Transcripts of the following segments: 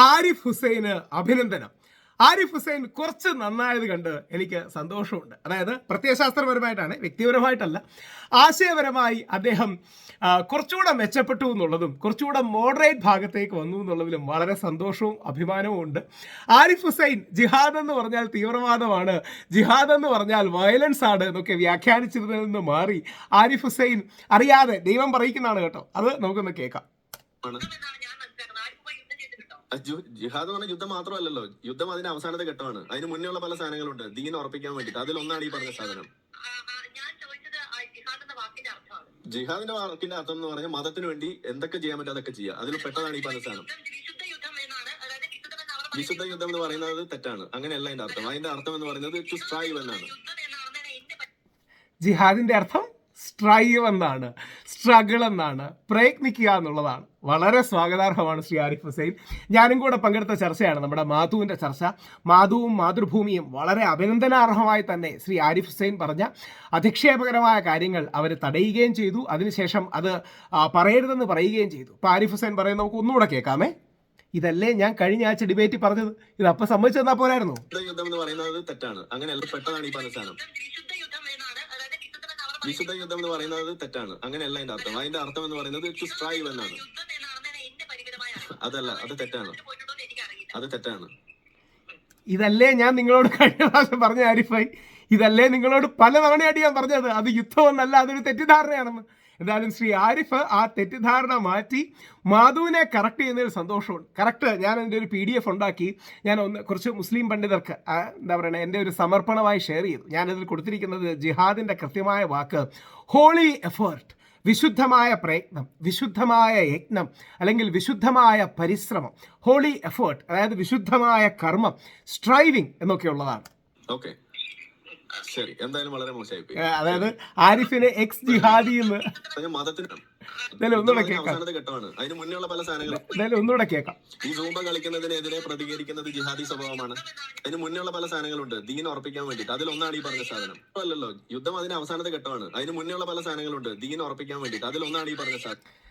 ആരിഫ് ഹുസൈന് അഭിനന്ദനം. ആരിഫ് ഹുസൈൻ കുറച്ച് നന്നായത് കണ്ട് എനിക്ക് സന്തോഷമുണ്ട്. അതായത് പ്രത്യയശാസ്ത്രപരമായിട്ടാണ് വ്യക്തിപരമായിട്ടല്ല. ആശയപരമായി അദ്ദേഹം കുറച്ചുകൂടെ മെച്ചപ്പെട്ടു എന്നുള്ളതും കുറച്ചുകൂടെ മോഡറേറ്റ് ഭാഗത്തേക്ക് വന്നു എന്നുള്ളതിലും വളരെ സന്തോഷവും അഭിമാനവും ഉണ്ട്. ആരിഫ് ഹുസൈൻ ജിഹാദ് എന്ന് പറഞ്ഞാൽ തീവ്രവാദമാണ്. ജിഹാദ് എന്ന് പറഞ്ഞാൽ വയലൻസ് ആണ് എന്നൊക്കെ വ്യാഖ്യാനിച്ചിരുന്നതിൽ നിന്ന് മാറി ആരിഫ് ഹുസൈൻ അറിയാതെ ദൈവം പറയിക്കുന്നതാണ് കേട്ടോ. അത് നമുക്കൊന്ന് കേൾക്കാം ആണ് എന്നാണ് ഞാൻ മനസ്സിലാക്കുന്നത് ആരും പോയി യുദ്ധം ചെയ്തിട്ടുണ്ടോ ജു- ജിഹാദ് എന്ന് പറഞ്ഞ യുദ്ധം മാത്രമല്ലല്ലോ. യുദ്ധം അതിന്റെ അവസാനത്തെ ഘട്ടമാണ്. അതിന് മുന്നേ ഉള്ള പല സാധനങ്ങളുണ്ട്. ദീൻ ഉറപ്പിക്കാൻ വേണ്ടിട്ട് അതിലൊന്നാണ് ഈ പറഞ്ഞ സാധനം. ജിഹാദിന്റെ വാക്കിന്റെ അർത്ഥം എന്ന് പറഞ്ഞാൽ മതത്തിന് വേണ്ടി എന്തൊക്കെ ചെയ്യാൻ പറ്റും അതൊക്കെ ചെയ്യുക. അതിൽ പെട്ടതാണ് ഈ പറഞ്ഞ സാധനം. വിശുദ്ധ യുദ്ധം എന്ന് പറയുന്നത് തെറ്റാണ്. അങ്ങനെയല്ല അതിന്റെ അർത്ഥം. അതിന്റെ അർത്ഥം എന്ന് പറയുന്നത് ടു സ്ട്രൈവ് എന്നാണ്. ജിഹാദിന്റെ അർത്ഥം സ്ട്രൈവ് എന്നാണ്. സ്ട്രഗിൾ എന്നാണ് പ്രയത്നിക്കുക എന്നുള്ളതാണ്. വളരെ സ്വാഗതാർഹമാണ് ശ്രീ ആരിഫ് ഹുസൈൻ. ഞാനും കൂടെ പങ്കെടുത്ത ചർച്ചയാണ് നമ്മുടെ മാധുവിന്റെ ചർച്ച. മാധുവും മാതൃഭൂമിയും വളരെ അഭിനന്ദനാർഹമായി തന്നെ ശ്രീ ആരിഫ് ഹുസൈൻ പറഞ്ഞ അധിക്ഷേപകരമായ കാര്യങ്ങൾ അവർ തടയുകയും ചെയ്തു. അതിനുശേഷം അത് പറയരുതെന്ന് പറയുകയും ചെയ്തു. ഇപ്പോൾ ആരിഫ് ഹുസൈൻ പറയുന്നത് നമുക്ക് ഒന്നുകൂടെ കേൾക്കാമേ. ഇതല്ലേ ഞാൻ കഴിഞ്ഞ ആഴ്ച ഡിബേറ്റ് പറഞ്ഞത്. ഇത് അപ്പം സമ്മതിച്ചു പോരായിരുന്നു. യുദ്ധം എന്ന് പറയുന്നത് തെറ്റാണ്. അങ്ങനെയല്ല പെട്ടതാണ് ഈ പറഞ്ഞ സാധനം യുദ്ധം വിശുദ്ധ യുദ്ധം എന്നാണ് അതായത് വിശുദ്ധം യുദ്ധം എന്ന് പറയുന്നത് തെറ്റാണ്. അങ്ങനെയല്ല അതിന്റെ അർത്ഥം. അതിന്റെ അർത്ഥം എന്ന് പറയുന്നത് ടു സ്ട്രൈവ് എന്നാണ്. അതല്ല അത് തെറ്റാണ്. അത് തെറ്റാണ്. ഇതല്ലേ ഞാൻ നിങ്ങളോട് കഴിഞ്ഞ പ്രാവശ്യം പറഞ്ഞ ആരിഫായി ഇതല്ലേ നിങ്ങളോട് പല തവണയായിട്ട് ഞാൻ പറഞ്ഞത്. അത് യുദ്ധമൊന്നല്ല അതൊരു തെറ്റിദ്ധാരണയാണെന്ന്. എന്തായാലും ശ്രീ ആരിഫ് ആ തെറ്റിദ്ധാരണ മാറ്റി മാധുവിനെ കറക്റ്റ് ചെയ്യുന്നതിൽ സന്തോഷമുണ്ട്. കറക്റ്റ് ഞാൻ എന്റെ ഒരു പി ഡി എഫ് ഉണ്ടാക്കി. ഞാൻ ഒന്ന് കുറച്ച് മുസ്ലിം പണ്ഡിതർക്ക് എന്താ പറയുക എന്റെ ഒരു സമർപ്പണമായി ഷെയർ ചെയ്തു. ഞാനതിൽ കൊടുത്തിരിക്കുന്നത് ജിഹാദിന്റെ കൃത്യമായ വാക്ക് ഹോളി എഫേർട്ട് വിശുദ്ധമായ പ്രയത്നം വിശുദ്ധമായ യജ്ഞം അല്ലെങ്കിൽ വിശുദ്ധമായ പരിശ്രമം ഹോളി എഫേർട്ട് അതായത് വിശുദ്ധമായ കർമ്മം സ്ട്രൈവിംഗ് എന്നൊക്കെയുള്ളതാണ്. ഓക്കെ ശരി എന്തായാലും വളരെ മോശമായി പോയി അതായത് ആരിഫിനെ എക്സ് ജിഹാദി എന്ന് എന്തായാലും ഒന്നുകൂടെ കേൾക്കാം. അവസാനത്തെ ഘട്ടമാണ്. അതിന് പല സാധനങ്ങളും. എന്തായാലും ഒന്നുകൂടെ കേൾക്കാം. ഈ സൂമ്പ കളിക്കുന്നതിനെതിരെ പ്രതികരിക്കുന്നത് ജിഹാദി സ്വഭാവമാണ്. അതിന് മുന്നേ പല സാധനങ്ങളുണ്ട്. ദീൻ ഉറപ്പിക്കാൻ വേണ്ടിട്ട് അതിലൊന്നാണ് ഈ പറഞ്ഞ സാധനം. അല്ലല്ലോ യുദ്ധം അതിന് അവസാനത്തെ ഘട്ടമാണ്. അതിന് മുന്നേ പല സാധനങ്ങളുണ്ട്. ദീൻ ഉറപ്പിക്കാൻ വേണ്ടിട്ട് അതിലൊന്നാണ് ഈ പറഞ്ഞ സാധനം.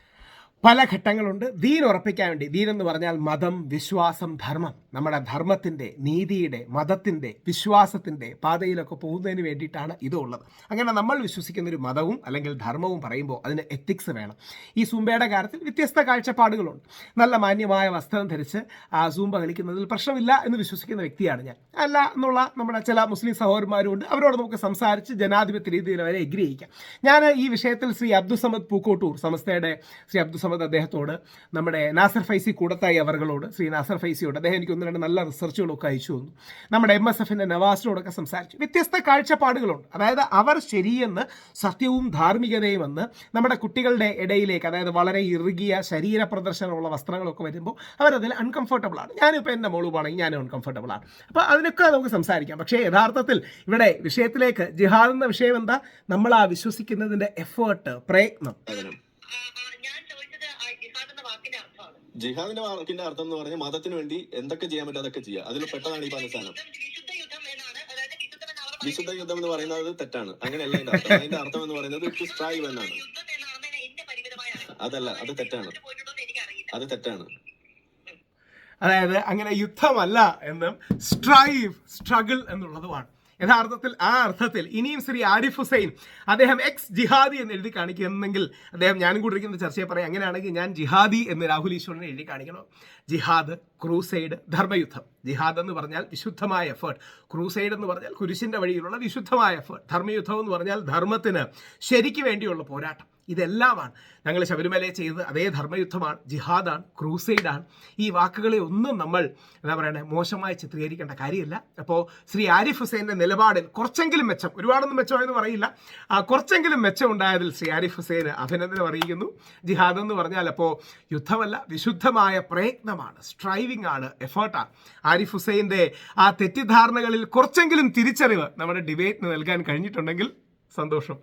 പല ഘട്ടങ്ങളുണ്ട്. ദീൻ ഉറപ്പിക്കാൻ വേണ്ടി. ദീൻ എന്ന് പറഞ്ഞാൽ മതം വിശ്വാസം ധർമ്മം. നമ്മുടെ ധർമ്മത്തിന്റെ നീതിയുടെ മതത്തിന്റെ വിശ്വാസത്തിന്റെ പാതയിലൊക്കെ പോകുന്നതിന് വേണ്ടിയിട്ടാണ് ഇതുള്ളത് അങ്ങനെ നമ്മൾ വിശ്വസിക്കുന്ന ഒരു മതവും അല്ലെങ്കിൽ ധർമ്മവും പറയുമ്പോൾ അതിന് എത്തിക്സ് വേണം. ഈ സൂമ്പയുടെ കാര്യത്തിൽ വ്യത്യസ്ത കാഴ്ചപ്പാടുകളുണ്ട്. നല്ല മാന്യമായ വസ്ത്രം ധരിച്ച് ആ സൂമ്പ കളിക്കുന്നതിൽ പ്രശ്നമില്ല എന്ന് വിശ്വസിക്കുന്ന വ്യക്തിയാണ് ഞാൻ. അല്ല എന്നുള്ള നമ്മുടെ ചില മുസ്ലിം സഹോദരന്മാരുണ്ട് അവരോട് നമുക്ക് സംസാരിച്ച് ജനാധിപത്യ രീതിയിൽ അവരെ എഗ്രി ചെയ്യിക്കാം ഞാൻ ഈ വിഷയത്തിൽ ശ്രീ അബ്ദുസമദ് പൂക്കോട്ടൂർ സമസ്തയുടെ ശ്രീ അബ്ദുസമദ് അദ്ദേഹത്തോട് നമ്മുടെ നാസർ ഫൈസി കൂടത്തായി അവരോട് ശ്രീ നാസർ ഫൈസിയോട് അദ്ദേഹം എനിക്ക് ഒന്ന് രണ്ട് നല്ല റിസർച്ചുകളൊക്കെ അയച്ചു തന്നു. നമ്മുടെ എം എസ് എഫിന്റെ നവാസിനോടൊക്കെ സംസാരിച്ചു. വ്യത്യസ്ത കാഴ്ചപ്പാടുകളുണ്ട്. അതായത് അവർ ശരിയെന്ന് സത്യവും ധാർമ്മികതയും എന്ന് നമ്മുടെ കുട്ടികളുടെ ഇടയിലേക്ക് അതായത് വളരെ ഇറുകിയ ശരീര പ്രദർശനമുള്ള വസ്ത്രങ്ങളൊക്കെ വരുമ്പോൾ അവരതിൽ അൺകംഫർട്ടബിൾ ആണ്. ഞാനിപ്പോൾ എന്റെ മോളുവാണെങ്കിൽ ഞാനും അൺകംഫർട്ടബിൾ ആണ്. അപ്പോൾ അതിനൊക്കെ നമുക്ക് സംസാരിക്കാം. പക്ഷേ യഥാർത്ഥത്തിൽ ഇവിടെ വിഷയത്തിലേക്ക് ജിഹാദ് എന്ന വിഷയം എന്താ? നമ്മൾ ആ വിശ്വസിക്കുന്നതിന്റെ എഫേർട്ട് പ്രയത്നം സാധനം ആ, ആ, ഞാൻ ചോദിച്ചത് ആ ജിഹാദ് എന്ന വാക്കിന്റെ അർത്ഥമാണ് ജിഹാദിന്റെ വാക്കിന്റെ അർത്ഥം എന്ന് പറഞ്ഞാൽ മതത്തിന് വേണ്ടി എന്തൊക്കെ ചെയ്യാൻ പറ്റും അതൊക്കെ ചെയ്യുക. അതിൽ പെട്ടതാണ് ഈ പാകിസ്ഥാനം വിശുദ്ധ യുദ്ധം എന്നാണ്. അതായത് വിശുദ്ധം എന്ന് വിശുദ്ധ യുദ്ധം എന്ന് പറയുന്നത് തെറ്റാണ്. അങ്ങനെയല്ല അതിന്റെ അർത്ഥം. അതിന്റെ അർത്ഥം എന്ന് പറയുന്നത് ടു സ്ട്രൈവ് എന്നാണ്. അതല്ല അത് തെറ്റാണ്. അത് തെറ്റാണ്. അതായത് അങ്ങനെ യുദ്ധമല്ല എന്നും സ്ട്രൈവ് സ്ട്രഗിൾ എന്നുള്ളതുമാണ്. യഥാർത്ഥത്തിൽ ആ അർത്ഥത്തിൽ ഇനിയും ശ്രീ ആരിഫ് ഹുസൈൻ അദ്ദേഹം എക്സ് ജിഹാദി എന്ന് എഴുതി കാണിക്കുന്നെങ്കിൽ അദ്ദേഹം ഞാനും കൂടി ഇരിക്കുന്ന ചർച്ചയെ പറയാം. അങ്ങനെയാണെങ്കിൽ ഞാൻ ജിഹാദി എന്ന് രാഹുൽ ഈശ്വരനെ എഴുതി കാണിക്കണം? ജിഹാദ് ക്രൂസൈഡ് ധർമ്മയുദ്ധം. ജിഹാദ് എന്ന് പറഞ്ഞാൽ വിശുദ്ധമായ എഫേർട്ട് ക്രൂസൈഡ് എന്ന് പറഞ്ഞാൽ കുരിശിന്റെ വഴിയിലുള്ള വിശുദ്ധമായ എഫേർട്ട് ധർമ്മയുദ്ധം എന്ന് പറഞ്ഞാൽ ധർമ്മത്തിന് ശരിക്ക് വേണ്ടിയുള്ള പോരാട്ടം. ഇതെല്ലാമാണ്. ഞങ്ങൾ ശബരിമലയെ ചെയ്തത് അതേ ധർമ്മയുദ്ധമാണ് ജിഹാദാണ് ക്രൂസൈഡാണ്. ഈ വാക്കുകളെ ഒന്നും നമ്മൾ എന്താ പറയണേ മോശമായി ചിത്രീകരിക്കേണ്ട കാര്യമില്ല. അപ്പോൾ ശ്രീ ആരിഫ് ഹുസൈന്റെ നിലപാടിൽ കുറച്ചെങ്കിലും മെച്ചം ഒരുപാടൊന്നും മെച്ചമായെന്ന് പറയില്ല. കുറച്ചെങ്കിലും മെച്ചം ഉണ്ടായതിൽ ശ്രീ ആരിഫ് ഹുസൈന് അഭിനന്ദനം അറിയിക്കുന്നു. ജിഹാദ് എന്ന് പറഞ്ഞാൽ അപ്പോൾ യുദ്ധമല്ല വിശുദ്ധമായ പ്രയത്നമാണ് സ്ട്രൈവിംഗ് ആണ് എഫേർട്ടാണ് ആരിഫ് ഹുസൈന്റെ ആ തെറ്റിദ്ധാരണകളിൽ കുറച്ചെങ്കിലും തിരിച്ചറിവ് നമ്മുടെ ഡിബേറ്റിന് നൽകാൻ കഴിഞ്ഞിട്ടുണ്ടെങ്കിൽ സന്തോഷം.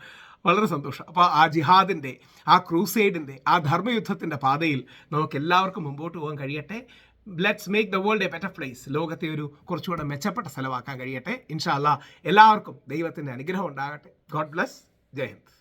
വളരെ സന്തോഷം. അപ്പോൾ ആ ജിഹാദിന്റെ ആ ക്രൂസൈഡിന്റെ ആ ധർമ്മയുദ്ധത്തിന്റെ പാതയിൽ നമുക്ക് എല്ലാവർക്കും മുമ്പോട്ട് പോകാൻ കഴിയട്ടെ. Let's make the world a better place ലോകത്തെ ഒരു കുറച്ചുകൂടെ മെച്ചപ്പെട്ട സ്ഥലമാക്കാൻ കഴിയട്ടെ. ഇൻഷാല്ല എല്ലാവർക്കും ദൈവത്തിന്റെ അനുഗ്രഹം ഉണ്ടാകട്ടെ. God bless Jai Hind.